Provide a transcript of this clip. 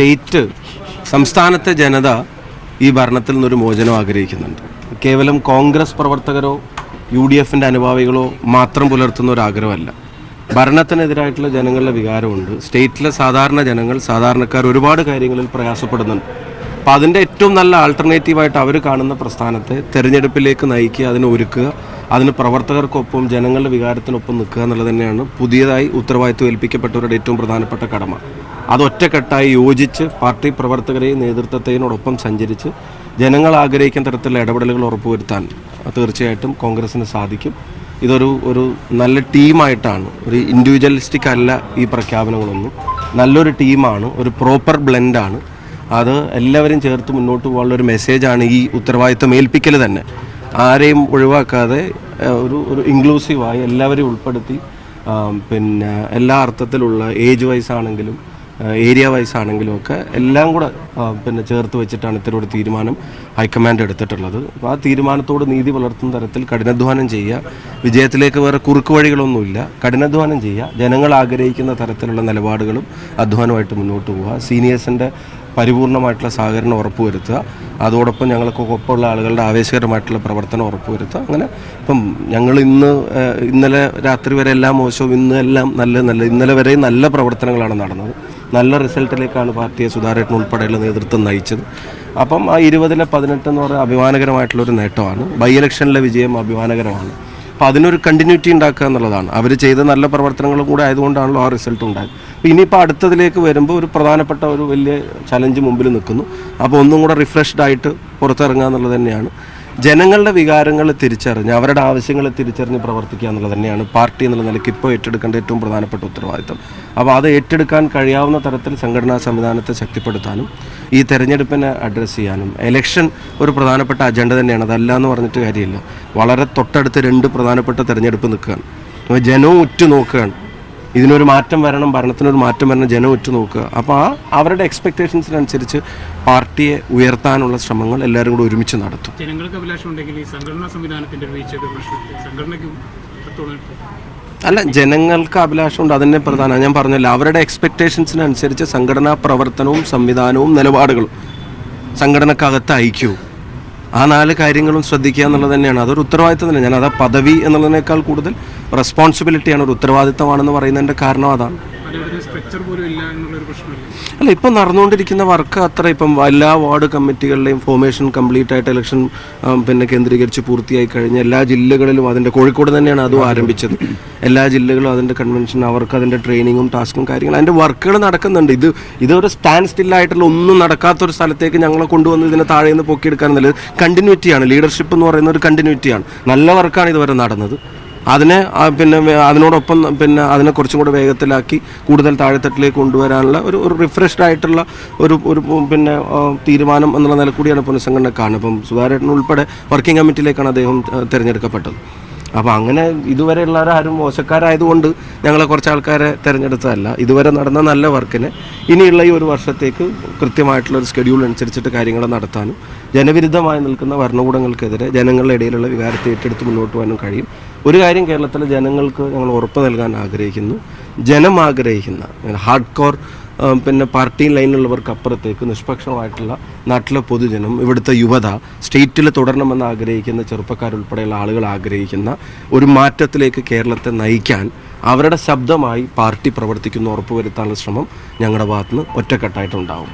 State സംസ്ഥാനത്തെ ജനത ഈ ഭരണത്തിൽ നിന്നൊരു മോചനം ആഗ്രഹിക്കുന്നുണ്ട്. കേവലം കോൺഗ്രസ് പ്രവർത്തകരോ യു ഡി എഫിന്റെ അനുഭാവികളോ മാത്രം പുലർത്തുന്ന ഒരു ആഗ്രഹമല്ല. ഭരണത്തിനെതിരായിട്ടുള്ള ജനങ്ങളുടെ വികാരമുണ്ട്. സ്റ്റേറ്റിലെ സാധാരണ ജനങ്ങൾ സാധാരണക്കാർ ഒരുപാട് കാര്യങ്ങളിൽ പ്രയാസപ്പെടുന്നുണ്ട്. അപ്പോൾ അതിന്റെ ഏറ്റവും നല്ല ആൾട്ടർനേറ്റീവായിട്ട് അവർ കാണുന്ന പ്രസ്ഥാനത്തെ തെരഞ്ഞെടുപ്പിലേക്ക് നയിക്കുക അതിനെ ഒരുക്കുക അതിന് പ്രവർത്തകർക്കൊപ്പം ജനങ്ങളുടെ വികാരത്തിനൊപ്പം നിൽക്കുക എന്നുള്ളത് തന്നെയാണ് പുതിയതായി ഉത്തരവാദിത്വം ഏൽപ്പിക്കപ്പെട്ടവരുടെ ഏറ്റവും പ്രധാനപ്പെട്ട കടമ. അത് ഒറ്റക്കെട്ടായി യോജിച്ച് പാർട്ടി പ്രവർത്തകരെയും നേതൃത്വത്തെയോടൊപ്പം സഞ്ചരിച്ച് ജനങ്ങൾ ആഗ്രഹിക്കുന്ന തരത്തിലുള്ള ഇടപെടലുകൾ ഉറപ്പുവരുത്താൻ തീർച്ചയായിട്ടും കോൺഗ്രസിന് സാധിക്കും. ഇതൊരു ഒരു നല്ല ടീമായിട്ടാണ് ഒരു ഇൻഡിവിജ്വലിസ്റ്റിക് അല്ല ഈ പ്രഖ്യാപനങ്ങളൊന്നും. നല്ലൊരു ടീമാണ് ഒരു പ്രോപ്പർ ബ്ലെൻഡാണ് അത് എല്ലാവരും ചേർത്ത് മുന്നോട്ട് പോകാനുള്ള ഒരു മെസ്സേജാണ് ഈ ഉത്തരവാദിത്തം ഏൽപ്പിക്കൽ തന്നെ. ആരെയും ഒഴിവാക്കാതെ ഒരു ഒരു ഇൻക്ലൂസീവായി എല്ലാവരെയും ഉൾപ്പെടുത്തി പിന്നെ എല്ലാ അർത്ഥത്തിലുള്ള ഏജ് വൈസ് ആണെങ്കിലും ഏരിയ വൈസ് ആണെങ്കിലും ഒക്കെ എല്ലാം കൂടെ പിന്നെ ചേർത്ത് വെച്ചിട്ടാണ് ഇത്തരം ഒരു തീരുമാനം ഹൈക്കമാൻഡ് എടുത്തിട്ടുള്ളത്. അപ്പോൾ ആ തീരുമാനത്തോട് നീതി പുലർത്തുന്ന തരത്തിൽ കഠിനാധ്വാനം ചെയ്യുക. വിജയത്തിലേക്ക് വേറെ കുറുക്ക് വഴികളൊന്നുമില്ല. കഠിനാധ്വാനം ചെയ്യുക. ജനങ്ങൾ ആഗ്രഹിക്കുന്ന തരത്തിലുള്ള നിലപാടുകളും അധ്വാനമായിട്ട് മുന്നോട്ട് പോവുക. സീനിയേഴ്സിന്റെ പരിപൂർണമായിട്ടുള്ള സഹകരണം ഉറപ്പുവരുത്തുക. അതോടൊപ്പം ഞങ്ങൾക്ക് ഒപ്പമുള്ള ആളുകളുടെ ആവേശകരമായിട്ടുള്ള പ്രവർത്തനം ഉറപ്പുവരുത്തുക. അങ്ങനെ ഇപ്പം ഞങ്ങൾ ഇന്ന് ഇന്നലെ രാത്രി വരെ എല്ലാം മോശവും ഇന്ന് എല്ലാം നല്ല നല്ല ഇന്നലെ വരെ നല്ല പ്രവർത്തനങ്ങളാണ് നടന്നത്. നല്ല റിസൾട്ടിലേക്കാണ് പാർട്ടിയെ സുധാരേട്ടൻ ഉൾപ്പെടെയുള്ള നേതൃത്വം നയിച്ചത്. അപ്പം ആ ഇരുപതിലെ പതിനെട്ട് എന്ന് പറയുന്നത് അഭിമാനകരമായിട്ടുള്ളൊരു നേട്ടമാണ്. ബൈ ഇലക്ഷനിലെ വിജയം അഭിമാനകരമാണ്. അപ്പോൾ അതിനൊരു കണ്ടിന്യൂറ്റി ഉണ്ടാക്കുക എന്നുള്ളതാണ്. അവർ ചെയ്ത നല്ല പ്രവർത്തനങ്ങളും കൂടെ ആയതുകൊണ്ടാണല്ലോ ആ റിസൾട്ട് ഉണ്ടായത്. അപ്പോൾ ഇനിയിപ്പോൾ അടുത്തതിലേക്ക് വരുമ്പോൾ ഒരു പ്രധാനപ്പെട്ട ഒരു വലിയ ചലഞ്ച് മുമ്പിൽ നിൽക്കുന്നു. അപ്പോൾ ഒന്നും കൂടെ റിഫ്രഷ്ഡ് ആയിട്ട് പുറത്തിറങ്ങുക എന്നുള്ളത് തന്നെയാണ്. ജനങ്ങളുടെ വികാരങ്ങൾ തിരിച്ചറിഞ്ഞ് അവരുടെ ആവശ്യങ്ങൾ തിരിച്ചറിഞ്ഞ് പ്രവർത്തിക്കുക എന്നുള്ളത് തന്നെയാണ് പാർട്ടി എന്നുള്ള നിലയ്ക്ക് ഇപ്പോൾ ഏറ്റെടുക്കേണ്ട ഏറ്റവും പ്രധാനപ്പെട്ട ഉത്തരവാദിത്തം അപ്പോൾ അത് ഏറ്റെടുക്കാൻ കഴിയാവുന്ന തരത്തിൽ സംഘടനാ സംവിധാനത്തെ ശക്തിപ്പെടുത്താനും ഈ തെരഞ്ഞെടുപ്പിനെ അഡ്രസ്സ് ചെയ്യാനും എലക്ഷൻ ഒരു പ്രധാനപ്പെട്ട അജണ്ട തന്നെയാണ്. അതല്ല എന്ന് പറഞ്ഞിട്ട് കാര്യമില്ല. വളരെ തൊട്ടടുത്ത് രണ്ട് പ്രധാനപ്പെട്ട തെരഞ്ഞെടുപ്പ് നിൽക്കുകയാണ്. ജനവും ഉറ്റു നോക്കുകയാണ് ഇതിനൊരു മാറ്റം വരണം ഭരണത്തിനൊരു മാറ്റം വരണം ജനം ഉറ്റു നോക്കുക അപ്പോൾ ആ അവരുടെ എക്സ്പെക്ടേഷൻസിനനുസരിച്ച് പാർട്ടിയെ ഉയർത്താനുള്ള ശ്രമങ്ങൾ എല്ലാവരും കൂടെ ഒരുമിച്ച് നടത്തും. ജനങ്ങൾക്ക് അഭിലാഷം ഉണ്ടെങ്കിൽ ഈ സംഘടനാ സംവിധാനത്തിന്റെ ഒരു വീഴ്ചയുടെ പ്രശ്നത്തിൽ സംഘടനയ്ക്കും എത്രത്തോളം അല്ല ജനങ്ങൾക്ക് അഭിലാഷമുണ്ട്. അതിനെ പ്രധാന. ഞാൻ പറഞ്ഞല്ലോ അവരുടെ എക്സ്പെക്റ്റേഷൻസിനനുസരിച്ച് സംഘടനാ പ്രവർത്തനവും സംവിധാനവും നിലപാടുകളും സംഘടനക്കകത്ത് ഐക്യവും ആ നാല് കാര്യങ്ങളും ശ്രദ്ധിക്കുക എന്നുള്ളത് തന്നെയാണ്. അതൊരു ഉത്തരവാദിത്തം തന്നെ. ഞാൻ അതാ പദവി എന്നുള്ളതിനേക്കാൾ കൂടുതൽ റെസ്പോൺസിബിലിറ്റിയാണ് ഒരു ഉത്തരവാദിത്തമാണെന്ന് പറയുന്നതിന്റെ കാരണം അതാണ്. അല്ല ഇപ്പം നടന്നുകൊണ്ടിരിക്കുന്ന വർക്ക് അത്ര ഇപ്പം എല്ലാ വാർഡ് കമ്മിറ്റികളുടെയും ഫോർമേഷൻ കംപ്ലീറ്റ് ആയിട്ട് ഇലക്ഷൻ പിന്നെ കേന്ദ്രീകരിച്ച് പൂർത്തിയായി കഴിഞ്ഞ എല്ലാ ജില്ലകളിലും അതിന്റെ കോഴിക്കോട് തന്നെയാണ് അതും ആരംഭിച്ചത്. എല്ലാ ജില്ലകളും അതിന്റെ കൺവെൻഷൻ അവർക്ക് അതിന്റെ ട്രെയിനിങ്ങും ടാസ്കും കാര്യങ്ങളും അതിന്റെ വർക്കുകൾ നടക്കുന്നുണ്ട്. ഇത് ഇതൊരു സ്റ്റാൻഡ് സ്റ്റില്ലായിട്ടുള്ള ഒന്നും നടക്കാത്തൊരു സ്ഥലത്തേക്ക് ഞങ്ങളെ കൊണ്ടുവന്ന് ഇതിനെ താഴെ നിന്ന് പൊക്കിയെടുക്കാൻ നല്ലത് കണ്ടിന്യൂറ്റിയാണ് ലീഡർഷിപ്പ് എന്ന് പറയുന്ന ഒരു കണ്ടിന്യൂറ്റിയാണ് നല്ല വർക്കാണ് ഇതുവരെ നടന്നത്. അതിനെ പിന്നെ അതിനോടൊപ്പം പിന്നെ അതിനെ കുറച്ചും കൂടെ വേഗത്തിലാക്കി കൂടുതൽ താഴെത്തട്ടിലേക്ക് കൊണ്ടുവരാനുള്ള ഒരു ഒരു റിഫ്രഷ്ഡ് ആയിട്ടുള്ള ഒരു ഒരു പിന്നെ തീരുമാനം എന്നുള്ള നില കൂടിയാണ് പുനഃസംഘടന കാണുന്നത് അപ്പം സുധാരേട്ടൻ ഉൾപ്പെടെ വർക്കിംഗ് കമ്മിറ്റിയിലേക്കാണ് അദ്ദേഹം തിരഞ്ഞെടുക്കപ്പെട്ടത്. അപ്പോൾ അങ്ങനെ ഇതുവരെ ഉള്ളവരാരും മോശക്കാരായതുകൊണ്ട് ഞങ്ങളെ കുറച്ച് ആൾക്കാരെ തിരഞ്ഞെടുത്തതല്ല. ഇതുവരെ നടന്ന നല്ല വർക്കിന് ഇനിയുള്ള ഈ ഒരു വർഷത്തേക്ക് കൃത്യമായിട്ടുള്ള ഒരു ഷെഡ്യൂൾ അനുസരിച്ചിട്ട് കാര്യങ്ങൾ നടത്താനും ജനവിരുദ്ധമായി നിൽക്കുന്ന ഭരണകൂടങ്ങൾക്കെതിരെ ജനങ്ങളുടെ ഇടയിലുള്ള വികാരത്തെ ഏറ്റെടുത്ത് മുന്നോട്ട് പോകാനും കഴിയും. ഒരു കാര്യം കേരളത്തിലെ ജനങ്ങൾക്ക് ഞങ്ങൾ ഉറപ്പ് നൽകാൻ ആഗ്രഹിക്കുന്നു. ജനം ആഗ്രഹിക്കുന്ന ഹാർഡ് കോർ പിന്നെ പാർട്ടി ലൈനിലുള്ളവർക്ക് അപ്പുറത്തേക്ക് നിഷ്പക്ഷമായിട്ടുള്ള നാട്ടിലെ പൊതുജനം ഇവിടുത്തെ യുവത സ്റ്റേറ്റിൽ തുടരണമെന്ന് ആഗ്രഹിക്കുന്ന ചെറുപ്പക്കാരുൾപ്പെടെയുള്ള ആളുകൾ ആഗ്രഹിക്കുന്ന ഒരു മാറ്റത്തിലേക്ക് കേരളത്തെ നയിക്കാൻ അവരുടെ ശബ്ദമായി പാർട്ടി പ്രവർത്തിക്കുന്ന ഉറപ്പുവരുത്താനുള്ള ശ്രമം ഞങ്ങളുടെ ഭാഗത്തുനിന്ന് ഒറ്റക്കെട്ടായിട്ടുണ്ടാവും.